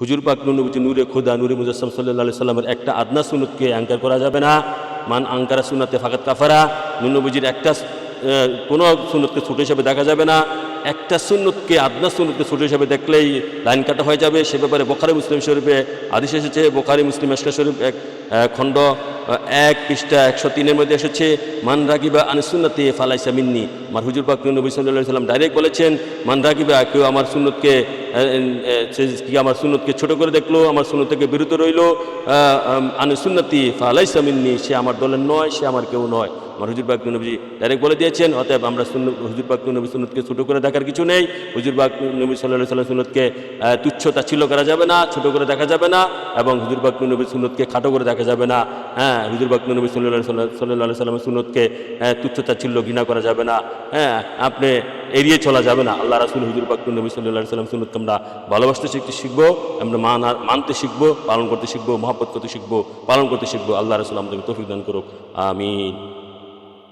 হুজুর পাক নবী নূরে খোদা নূরে মুজাসম সাল্লাহ সাল্লামের একটা আদনা সুনতকে অ্যাঙ্কার করা যাবে না। মান আঙ্কারা সুনাতে ফাকাত কাফারা নবীজির একটা কোনো সুনতকে ছোট হিসাবে দেখা যাবে না। একটা সুন্নতকে আদনা সুন্নতকে ছোট হিসাবে দেখলেই লাইন কাটা হয়ে যাবে। সে ব্যাপারে বোখারি মুসলিম শরীফে আদেশ এসেছে। বোখারি মুসলিম এসকা শরীফ এক খণ্ড এক পৃষ্ঠা একশো তিনের মধ্যে এসেছে। মান রাগিবা আনসুন্নতি ফালাইসা মিন্নি। আমার হুজুর পাক নবী সাল্লাহ সাল্লাম ডাইরেক্ট বলেছেন, মান রাগিবা কেউ আমার সুন্নতকে কি আমার সুন্নতকে ছোট করে দেখল আমার সুন্নত থেকে বিরত রইল। রইল আনসুন্নতি ফালাইসা মিন্নি সে আমার দলের নয় সে আমার কেউ নয়। আমার হুজুর পাক নবী ডাইরেক্ট বলে দিয়েছেন অতএব আমরা সুন্ন হুজুর পাক নবী সুন্নতকে ছোট করে দেখার কিছু নেই। হুজুর পাক নবী সাল্লাহ সাল্লাম সুন্নতকে আহ, তুচ্ছ তাচ্ছিল্য করা যাবে না ছোট করে দেখা যাবে না এবং হুজুর পাক নবী সুন্নতকে খাটো করে দেখা যাবে না। হ্যাঁ হুজুর পাক নবী সাল্লাহ সাল্লাহ সাল্লামের সুন্নতকে আহ, তুচ্ছ তাচ্ছিল্য ঘৃণা করা যাবে না। হ্যাঁ আপনি এড়িয়ে চলা যাবে না। আল্লাহ রাসুল হুজুর পাক নবী সাল্লাহ সাল্লাম সুন্নত আমরা ভালোবাসতে শিখতে শিখব, আমরা মানার মানতে শিখব, পালন করতে শিখব, মহাব্বত করতে শিখব, পালন করতে শিখব। আল্লাহ রাসুল আমাদেরকে তৌফিক দান করুক। আমিন।